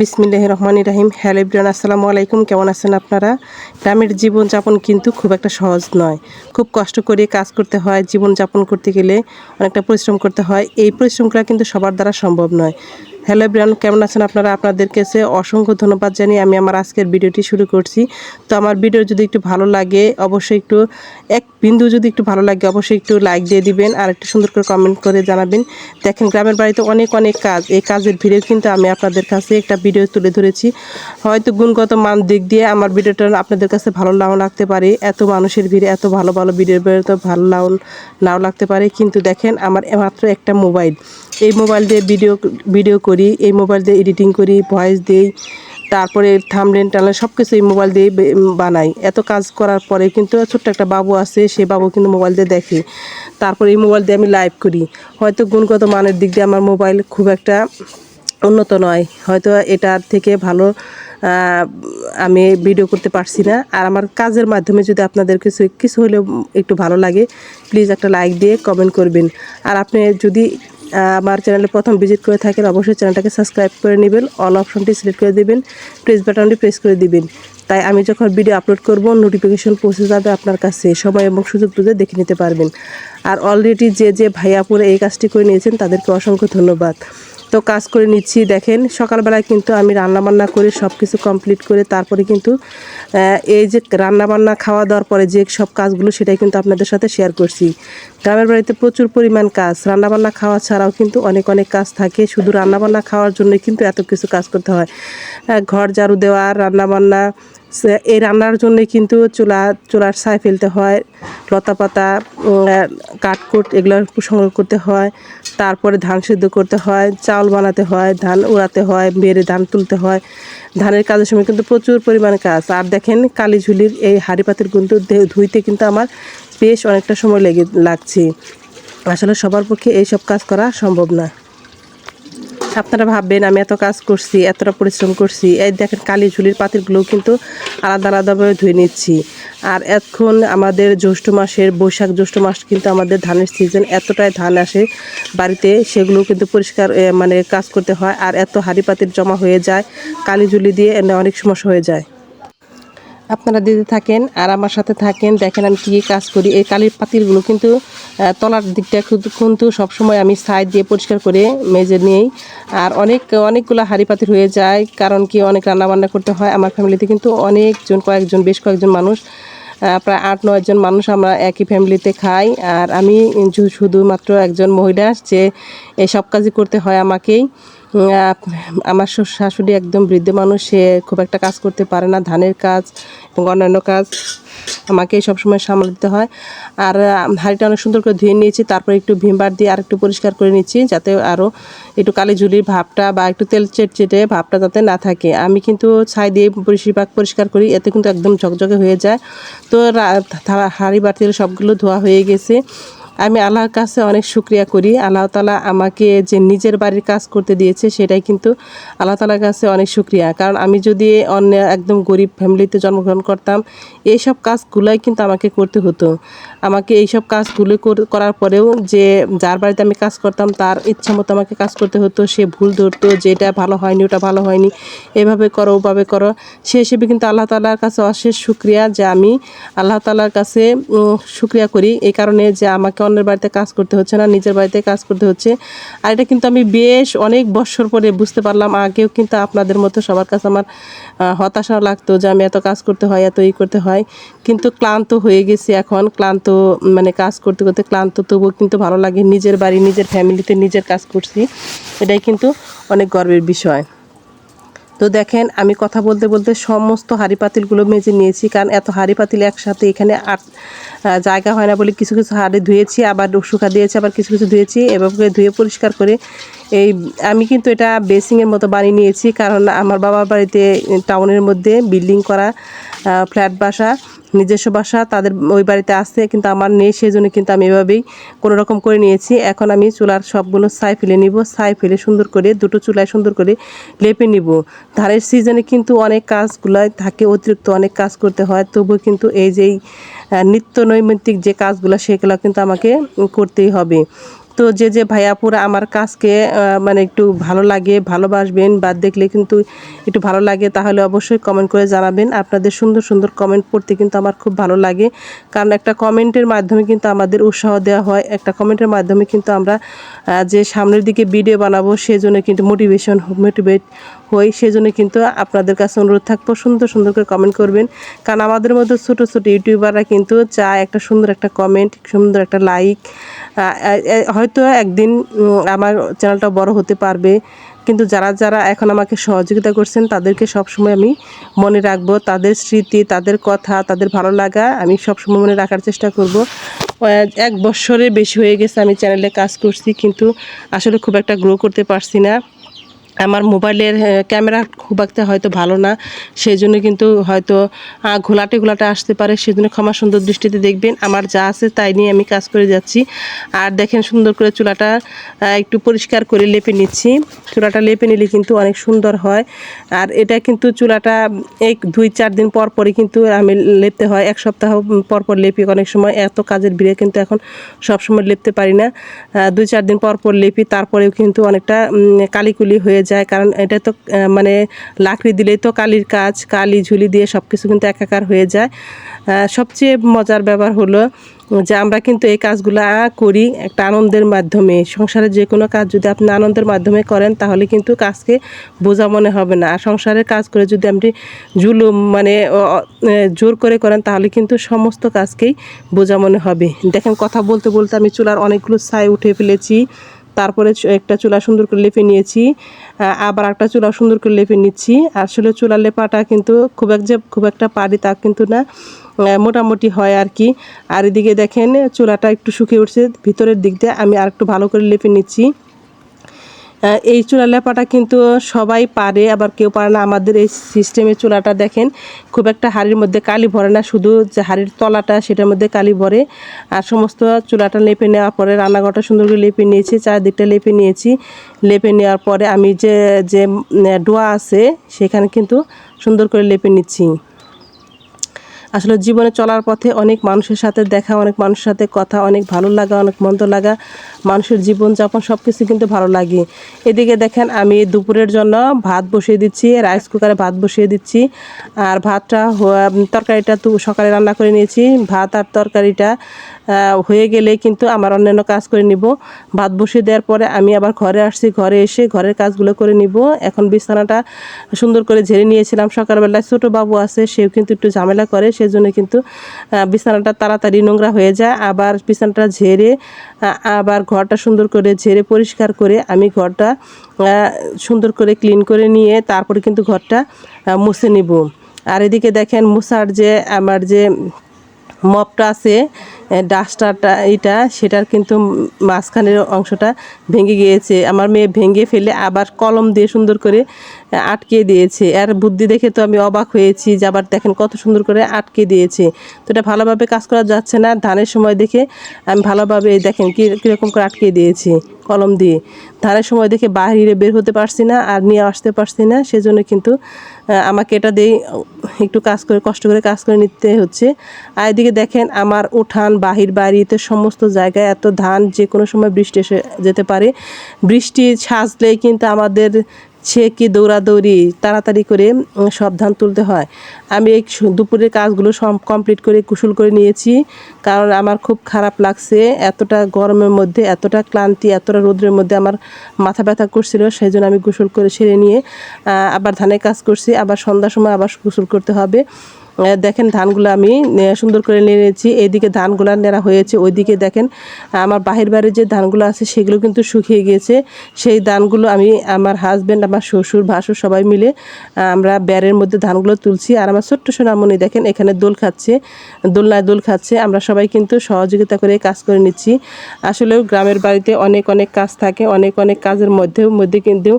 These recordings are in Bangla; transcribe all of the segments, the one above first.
বিসমিল্লাহ রহমান রাহিম। হ্যালো ইব্রান আসসালামু আলাইকুম। কেমন আছেন আপনারা? গ্রামের জীবনযাপন কিন্তু খুব একটা সহজ নয়। খুব কষ্ট করে কাজ করতে হয়, জীবনযাপন করতে গেলে অনেকটা পরিশ্রম করতে হয়। এই পরিশ্রমগুলো কিন্তু সবার দ্বারা সম্ভব নয়। হ্যালো ইব্রান কেমন আছেন আপনারা? আপনাদের কাছে অসংখ্য ধন্যবাদ জানিয়ে আমি আমার আজকের ভিডিওটি শুরু করছি। তো আমার ভিডিও যদি একটু ভালো লাগে, অবশ্যই একটু, এক বিন্দু যদি একটু ভালো লাগে, অবশ্যই একটু লাইক দিয়ে দিবেন আর একটু সুন্দর করে কমেন্ট করে জানাবেন। দেখেন, গ্রামের বাড়িতে অনেক অনেক কাজ। এই কাজের ভিডিও কিন্তু আমি আপনাদের কাছে একটা ভিডিও তুলে ধরেছি। হয়তো গুণগত মান দিক দিয়ে আমার ভিডিওটা আপনাদের কাছে ভালো নাও লাগতে পারে। এত মানুষের ভিড়ে এত ভালো ভালো ভিডিও তো ভালো নাও নাও লাগতে পারে। কিন্তু দেখেন, আমার মাত্র একটা মোবাইল এই মোবাইল দিয়ে ভিডিও ভিডিও করি, এই মোবাইল দিয়ে এডিটিং করি ভয়েস দিই, তারপরে থামলেন টানলেন সব কিছু এই মোবাইল দিয়ে বানাই। এত কাজ করার পরে কিন্তু ছোট্ট একটা বাবু আছে, সেই বাবু কিন্তু মোবাইল দিয়ে দেখে। তারপরে এই মোবাইল দিয়ে আমি লাইভ করি। হয়তো গুণগত মানের দিক দিয়ে আমার মোবাইল খুব একটা উন্নত নয়। হয়তো এটার থেকে ভালো আমি ভিডিও করতে পারছি না। আর আমার কাজের মাধ্যমে যদি আপনাদের কিছু কিছু হলেও একটু ভালো লাগে প্লিজ একটা লাইক দিয়ে কমেন্ট করবেন। আর আপনি যদি আমার চ্যানেলে প্রথম ভিজিট করে থাকেন, অবশ্যই চ্যানেলটাকে সাবস্ক্রাইব করে নেবেন, অল অপশনটি সিলেক্ট করে দেবেন, প্রেস বাটনটি প্রেস করে দিবেন। তাই আমি যখন ভিডিও আপলোড করব নোটিফিকেশন পৌঁছে যাবে আপনার কাছে, সময় এবং সুযোগ বুঝে দেখে নিতে পারবেন। আর অলরেডি যে যে ভাইয়াপুরে এই কাজটি করে নিয়েছেন, তাদেরকে অসংখ্য ধন্যবাদ। তো কাজ করে নিচ্ছি, দেখেন। সকালবেলায় কিন্তু আমি রান্নাবান্না করে সব কিছু কমপ্লিট করে তারপরে কিন্তু এই যে রান্নাবান্না, খাওয়া দাওয়ার পরে যে সব কাজগুলো সেটাই কিন্তু আপনাদের সাথে শেয়ার করছি। গ্রামের বাড়িতে প্রচুর পরিমাণ কাজ, রান্নাবান্না খাওয়া ছাড়াও কিন্তু অনেক অনেক কাজ থাকে। শুধু রান্নাবান্না খাওয়ার জন্যই কিন্তু এত কিছু কাজ করতে হয়। ঘর ঝাড়ু দেওয়া, রান্নাবান্না এই রান্নার জন্য কিন্তু চুলা, চুলার ছাই ফেলতে হয় লতা পাতা কাঠকুট এগুলো সংগ্রহ করতে হয়, তারপরে ধান সিদ্ধ করতে হয়, চাউল বানাতে হয়, ধান উড়াতে হয়, বেড়ে ধান তুলতে হয়। ধানের কাজের সময় কিন্তু প্রচুর পরিমাণে কাজ। আর দেখেন কালীঝুলির এই হাঁড়ি পাতির কিন্তু ধুইতে কিন্তু আমার বেশ অনেকটা সময় লেগে, লাগছে। আসলে সবার পক্ষে এইসব কাজ করা সম্ভব না। আপনারা ভাববেন, আমি এত কাজ করছি, এতটা পরিশ্রম করছি। এই দেখেন, কালি ঝুলির পাতিরগুলো কিন্তু আলাদা আলাদাভাবে ধুয়ে নিচ্ছি। আর এখন আমাদের জ্যৈষ্ঠ মাসের বৈশাখ, জ্যৈষ্ঠ মাস কিন্তু আমাদের ধানের সিজন এতটাই ধান আসে বাড়িতে, সেগুলো কিন্তু পরিষ্কার মানে কাজ করতে হয়। আর এত হাড়ি পাতির জমা হয়ে যায়, কালি ঝুলি দিয়ে অনেক সমস্যা হয়ে যায়। আপনারা দিতে থাকেন আর আমার সাথে থাকেন, দেখেন আমি কী কী কাজ করি। এই কালির পাতিলগুলো কিন্তু তলার দিকটা কিন্তু- সবসময় আমি সাইড দিয়ে পরিষ্কার করে মেজে নিই। আর অনেক, অনেকগুলো হাঁড়ি পাতিল হয়ে যায়, কারণ কি অনেক রান্নাবান্না করতে হয়। আমার ফ্যামিলিতে কিন্তু অনেকজন, কয়েকজন, বেশ কয়েকজন মানুষ প্রায় আট নয়জন মানুষ আমরা একই ফ্যামিলিতে খাই। আর আমি শুধুমাত্র একজন মহিলা যে এই সব কাজই করতে হয় আমাকেই। আমার শাশুড়ি একদম বৃদ্ধ মানুষ, সে খুব একটা কাজ করতে পারে না, ধানের কাজ এবং অন্যান্য কাজ আমাকে সবসময় সামাল দিতে হয়। আর হাঁড়িটা অনেক সুন্দর করে ধুয়ে নিয়েছি, তারপর একটু ভিমবার দিয়ে আর একটু পরিষ্কার করে নিচ্ছি, যাতে আরও একটু কালি ঝুলির ভাবটা বা একটু তেল চেটচেটে ভাবটা যাতে না থাকে। আমি কিন্তু ছাই দিয়ে বেশিরভাগ পরিষ্কার করি, এতে কিন্তু একদম ঝকঝকে হয়ে যায়। তো হাঁড়ি বাতিল সবগুলো ধোয়া হয়ে গেছে। আমি আল্লাহর কাছে অনেক শুক্রিয়া করি। আল্লাহ তালা আমাকে যে নিজের বাড়ির কাজ করতে দিয়েছে, সেটাই কিন্তু আল্লাহ তালার কাছে অনেক শুক্রিয়া। কারণ আমি যদি অন্য একদম গরিব ফ্যামিলিতে জন্মগ্রহণ করতাম, এইসব কাজগুলোই কিন্তু আমাকে করতে হতো। আমাকে এইসব কাজগুলো কর- করার পরেও যে যার বাড়িতে আমি কাজ করতাম, তার ইচ্ছা মতো আমাকে কাজ করতে হতো। সে ভুল ধরতো, যে এটা ভালো হয়নি, ওটা ভালো হয়নি, এভাবে করো, ওভাবে করো। সে হিসেবে কিন্তু আল্লাহ তালার কাছে অশেষ শুক্রিয়া যে আমি আল্লাহ তালার কাছে শুক্রিয়া করি। এই কারণে যে আমাকে অন্যের বাড়িতে কাজ করতে হচ্ছে না, নিজের বাড়িতে কাজ করতে হচ্ছে। আর এটা কিন্তু আমি বেশ অনেক বছর পরে বুঝতে পারলাম, আগেও কিন্তু আপনাদের মতো সবার কাছে আমার হতাশা লাগতো যে আমি এত কাজ করতে হয়, এত ই করতে হয়। কিন্তু ক্লান্ত হয়ে গেছি এখন, ক্লান্ত মানে কাজ করতে করতে ক্লান্ত, তবুও কিন্তু ভালো লাগে নিজের বাড়ি, নিজের ফ্যামিলিতে নিজের কাজ করছি। এটাই কিন্তু অনেক গর্বের বিষয়। তো দেখেন, আমি কথা বলতে বলতে সমস্ত হাঁড়ি পাতিলগুলো মেজে নিয়েছি, কারণ এত হাঁড়ি পাতিল একসাথে এখানে আট জায়গা হয় না বলে কিছু কিছু হাড়ে ধুয়েছি, আবার শুকা দিয়েছি, আবার কিছু কিছু ধুয়েছি, এভাবে ধুয়ে পরিষ্কার করে এই, আমি কিন্তু এটা বেসিংয়ের মতো বানিয়ে নিয়েছি, কারণ আমার বাবার বাড়িতে টাউনের মধ্যে বিল্ডিং করা ফ্ল্যাট বাসা, নিজস্ব বাসা, তাদের ওই বাড়িতে আসছে কিন্তু আমার নেই সেই জন্য কিন্তু আমি এভাবেই কোনো রকম করে নিয়েছি। এখন আমি চুলার সবগুলো ছাই ফেলে নিব, ছাই ফেলে সুন্দর করে, দুটো চুলায় সুন্দর করে লেপে নিব। ধানের সিজনে কিন্তু অনেক কাজগুলাই থাকে, অতিরিক্ত অনেক কাজ করতে হয়, তবুও কিন্তু এই যেই নিত্য নৈমিত্তিক যে কাজগুলো সেগুলো কিন্তু আমাকে করতেই হবে। তো যে যে ভাইয়াপুরা আমার কাজকে মানে একটু ভালো লাগে, ভালোবাসবেন বা দেখলে কিন্তু একটু ভালো লাগে, তাহলে অবশ্যই কমেন্ট করে জানাবেন। আপনাদের সুন্দর সুন্দর কমেন্ট পড়তে কিন্তু আমার খুব ভালো লাগে। কারণ একটা কমেন্টের মাধ্যমে কিন্তু আমাদের উৎসাহ দেওয়া হয়। একটা কমেন্টের মাধ্যমে কিন্তু আমরা যে সামনের দিকে ভিডিও বানাবো, সেজন্য কিন্তু মোটিভেশন মোটিভেট হই। সেজন্য কিন্তু আপনাদের কাছে অনুরোধ থাকব, সুন্দর সুন্দর করে কমেন্ট করবেন। কারণ আমাদের মধ্যে ছোটো ছোটো ইউটিউবাররা কিন্তু চায় একটা সুন্দর একটা কমেন্ট সুন্দর একটা লাইক হয়তো একদিন আমার চ্যানেলটা বড় হতে পারবে। কিন্তু যারা যারা এখন আমাকে সহযোগিতা করছেন, তাদেরকে সবসময় আমি মনে রাখব। তাদের স্মৃতি, তাদের কথা, তাদের ভালো লাগা আমি সবসময় মনে রাখার চেষ্টা করব। এক বছরে বেশি হয়ে গেছে আমি চ্যানেলে কাজ করছি, কিন্তু আসলে খুব একটা গ্রো করতে পারছি না। আমার মোবাইলের ক্যামেরা খুব একটা হয়তো ভালো না সেই জন্য কিন্তু হয়তো ঘোলাটে ঘোলাটে আসতে পারে সেই জন্য ক্ষমা সুন্দর দৃষ্টিতে দেখবেন, আমার যা আছে তাই নিয়ে আমি কাজ করে যাচ্ছি। আর দেখেন সুন্দর করে চুলাটা একটু পরিষ্কার করে লেপে নিচ্ছি। চুলাটা লেপে নিলে কিন্তু অনেক সুন্দর হয়। আর এটা কিন্তু চুলাটা এক, দুই, চার দিন পর পরই কিন্তু আমি লেপতে হয়, এক সপ্তাহ পর পর লেপি অনেক সময়, এত কাজের ভিড়ে কিন্তু এখন সব সময় লেপতে পারি না। দুই, চার দিন পর পর লেপি, তারপরেও কিন্তু অনেকটা কালিকুলি হয়ে যায়, কারণ এটা তো মানে লাকড়ি দিলেই তো কালির কাজ, কালি ঝুলি দিয়ে সব কিছু কিন্তু একাকার হয়ে যায়। সবচেয়ে মজার ব্যাপার হলো যে আমরা কিন্তু এই কাজগুলো করি একটা আনন্দের মাধ্যমে। সংসারে যে কোনো কাজ যদি আপনি আনন্দের মাধ্যমে করেন, তাহলে কিন্তু কাজকে বোঝা মনে হবে না। আর সংসারের কাজ করে যদি আপনি জুলুম মানে জোর করে করেন, তাহলে কিন্তু সমস্ত কাজকেই বোঝা মনে হবে। দেখেন কথা বলতে বলতে আমি চুলার অনেকগুলো ছাই উঠে ফেলেছি। তারপরে একটা চুলা সুন্দর করে লেপে নিয়েছি আবার একটা চুলা সুন্দর করে লেপে নিচ্ছি। আসলে চুলা লেপাটা কিন্তু খুব এক যে খুব একটা পারি তা কিন্তু না মোটামুটি হয় আর কি। আর এদিকে দেখেন চুলাটা একটু শুকিয়ে উঠছে, ভিতরের দিক দিয়ে আমি আর একটু ভালো করে লেপে নিচ্ছি। এই চুলা লেপাটা কিন্তু সবাই পারে, আবার কেউ পারে না। আমাদের এই সিস্টেমে চুলাটা দেখেন, খুব একটা হাড়ির মধ্যে কালি ভরে না, শুধু যে হাড়ির তলাটা সেটার মধ্যে কালি ভরে। আর সমস্ত চুলাটা লেপে নেওয়ার পরে রান্নাঘরটা সুন্দর করে লেপে নিয়েছি, চারদিকটা লেপে নিয়েছি। লেপে নেওয়ার পরে আমি যে যে ডোয়া আছে, সেখানে কিন্তু সুন্দর করে লেপে নিচ্ছি। আসলে জীবনে চলার পথে অনেক মানুষের সাথে দেখা, অনেক মানুষের সাথে কথা, অনেক ভালো লাগা, অনেক মন্দ লাগা। মানুষের জীবনযাপন সব কিছু কিন্তু ভালো লাগে। এদিকে দেখেন আমি দুপুরের জন্য ভাত বসিয়ে দিচ্ছি রাইস কুকারে ভাত বসিয়ে দিচ্ছি। আর ভাতটা তরকারিটা তো সকালে রান্না করে নিয়েছি। ভাত আর তরকারিটা হয়ে গেলে কিন্তু আমার অন্যান্য কাজ করে নিব। ভাত বসিয়ে দেওয়ার পরে আমি আবার ঘরে আসছি, ঘরে এসে ঘরের কাজগুলো করে নিব। এখন বিছানাটা সুন্দর করে ঝেড়ে নিয়েছিলাম। সকালবেলায় ছোটো বাবু আছে, সেও কিন্তু একটু ঝামেলা করে, সেজন্য কিন্তু বিছানাটা তাড়াতাড়ি নোংরা হয়ে যায়। আবার বিছানাটা ঝেড়ে আবার ঘরটা সুন্দর করে ঝেড়ে পরিষ্কার করে আমি ঘরটা সুন্দর করে ক্লিন করে নিয়ে তারপরে কিন্তু ঘরটা মুছে নিব। আর এদিকে দেখেন মুসার যে, আমার যে, মপটা আছে ডাস্টারটা এটা সেটার কিন্তু মাঝখানের অংশটা ভেঙে গিয়েছে। আমার মেয়ে ভেঙে ফেলে আবার কলম দিয়ে সুন্দর করে আটকে দিয়েছে। আর বুদ্ধি দেখে তো আমি অবাক হয়েছি যে আবার দেখেন কত সুন্দর করে আটকে দিয়েছে। তো এটা ভালোভাবে কাজ করা যাচ্ছে না। ধানের সময় দেখে, আমি ভালোভাবে দেখেন কী, কীরকম করে আটকে দিয়েছি কলম দিয়ে। ধানের সময় দেখে বাহিরে বের হতে পারছি না আর নিয়ে আসতে পারছি না। সেজন্য কিন্তু আমাকে এটা দিয়ে একটু কাজ করে, কষ্ট করে কাজ করে নিতে হচ্ছে। আর এদিকে দেখেন আমার উঠান বাহির বাড়িতে সমস্ত জায়গায় এত ধান, যে কোনো সময় বৃষ্টি এসে যেতে পারে। বৃষ্টি সাজলেই কিন্তু আমাদের সে কি দৌড়াদৌড়ি তাড়াতাড়ি করে সব ধান তুলতে হয়। আমি এই দুপুরের কাজগুলো সব কমপ্লিট করে কুশল করে নিয়েছি, কারণ আমার খুব খারাপ লাগছে। এতটা গরমের মধ্যে, এতটা ক্লান্তি, এতটা রোদ্রের মধ্যে আমার মাথা ব্যথা করছিল সেই জন্য আমি গোসল করে সেরে নিয়ে আবার ধানের কাজ করছি, আবার সন্ধ্যার সময় আবার গোসল করতে হবে। দেখেন ধানগুলো আমি সুন্দর করে নিয়ে নিয়েছি। এইদিকে ধানগুলো নেড়া হয়েছে, ওইদিকে দেখেন আমার বাহির বাড়ির যে ধানগুলো আছে সেগুলো কিন্তু শুকিয়ে গিয়েছে। সেই ধানগুলো আমি আমার হাজব্যান্ড আমার শ্বশুর, ভাসুর সবাই মিলে আমরা ব্যারের মধ্যে ধানগুলো তুলছি। আর আমার ছোট্ট সোনামণি দেখেন এখানে দোল খাচ্ছে, দোলনায় দোল খাচ্ছে। আমরা সবাই কিন্তু সহযোগিতা করে কাজ করে নিচ্ছি। আসলেও গ্রামের বাড়িতে অনেক অনেক কাজ থাকে, অনেক অনেক কাজের মধ্যেও, মধ্যে কিন্তু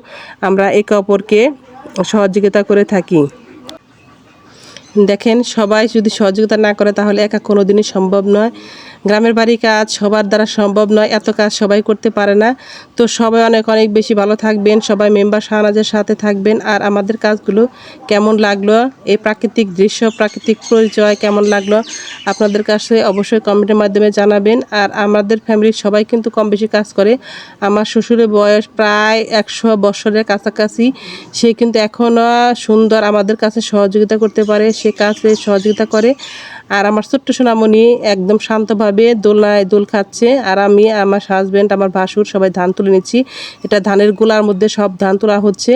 আমরা একে অপরকে সহযোগিতা করে থাকি। দেখেন সবাই যদি সহযোগিতা না করে তাহলে একা কোনো দিনই সম্ভব নয়। গ্রামের বাড়ি কাজ সবার দ্বারা সম্ভব নয়, এত কাজ সবাই করতে পারে না। তো সবাই অনেক অনেক বেশি ভালো থাকবেন, সবাই মেম্বার শাহনাজের সাথে থাকবেন। আর আমাদের কাজগুলো কেমন লাগল, এই প্রাকৃতিক দৃশ্য, প্রাকৃতিক পরিচয় কেমন লাগল, আপনাদের কাছে অবশ্যই কমেন্টের মাধ্যমে জানাবেন। আর আমাদের ফ্যামিলির সবাই কিন্তু কম বেশি কাজ করে। আমার শ্বশুরের বয়স প্রায় একশো বছরের কাছাকাছি। সে কিন্তু এখনও সুন্দর আমাদের কাছে সহযোগিতা করতে পারে, সে কাজে সহযোগিতা করে। আর আমার ছোট্ট সোনামণি একদম শান্তভাবে দোলনায় দোল খাচ্ছে, আর আমি, আমার হাজব্যান্ড আমার ভাসুর, সবাই ধান তুলে নিচ্ছি। এটা ধানের গোলার মধ্যে সব ধান তোলা হচ্ছে।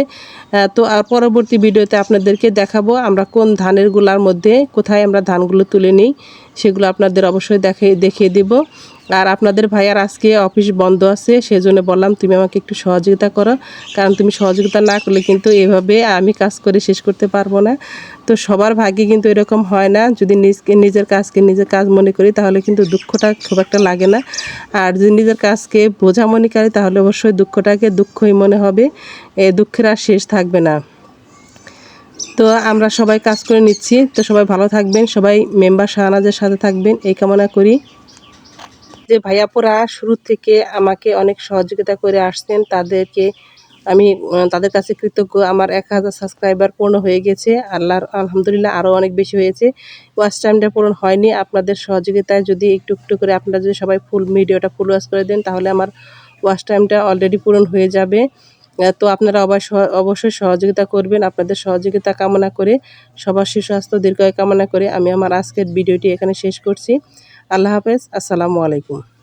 তো আর পরবর্তী ভিডিওতে আপনাদেরকে দেখাবো আমরা কোন ধানের গোলার মধ্যে কোথায় আমরা ধানগুলো তুলে নিই, সেগুলো আপনাদের অবশ্যই দেখে, দেখিয়ে দিব। আর আপনাদের ভাইয়ার আজকে অফিস বন্ধ আছে, সেজন্য বললাম তুমি আমাকে একটু সহযোগিতা করো, কারণ তুমি সহযোগিতা না করলে কিন্তু এভাবে আমি কাজ করে শেষ করতে পারব না। তো সবার ভাগ্যে কিন্তু এরকম হয় না। যদি নিজকে, নিজের কাজকে নিজের কাজ মনে করি, তাহলে কিন্তু দুঃখটা খুব একটা লাগে না। আর যদি নিজের কাজকে বোঝা মনে করি, তাহলে অবশ্যই দুঃখটাকে দুঃখই মনে হবে। এ দুঃখের আর শেষ থাকবে না। তো আমরা সবাই কাজ করে নিচ্ছি। তো সবাই ভালো থাকবেন। সবাই মেম্বার শাহনাজের সাথে থাকবেন। এই কামনা করি। যে ভাইয়াপুরা শুরু থেকে আমাকে অনেক সহযোগিতা করে আসছেন, তাদেরকে আমি তাদের কাছে কৃতজ্ঞ। আমার এক হাজার সাবস্ক্রাইবার পূর্ণ হয়ে গেছে। আল্লাহর, আলহামদুলিল্লাহ আরও অনেক বেশি হয়েছে। ওয়াচ টাইমটা পূরণ হয়নি। আপনাদের সহযোগিতায় যদি একটু একটু করে আপনারা যদি সবাই ফুল ভিডিওটা ফুল ওয়াচ করে দেন, তাহলে আমার ওয়াচ টাইমটা অলরেডি পূরণ হয়ে যাবে। তো আপনারা অবশ্য- অবশ্যই সহযোগিতা করবেন আপনাদের সহযোগিতা কামনা করে। সবার সুস্বাস্থ্য, দীর্ঘায়ু কামনা করে আমি আমার আজকের ভিডিওটি এখানে শেষ করছি। আল্লাহ হাফেজ। আসসালামু আলাইকুম।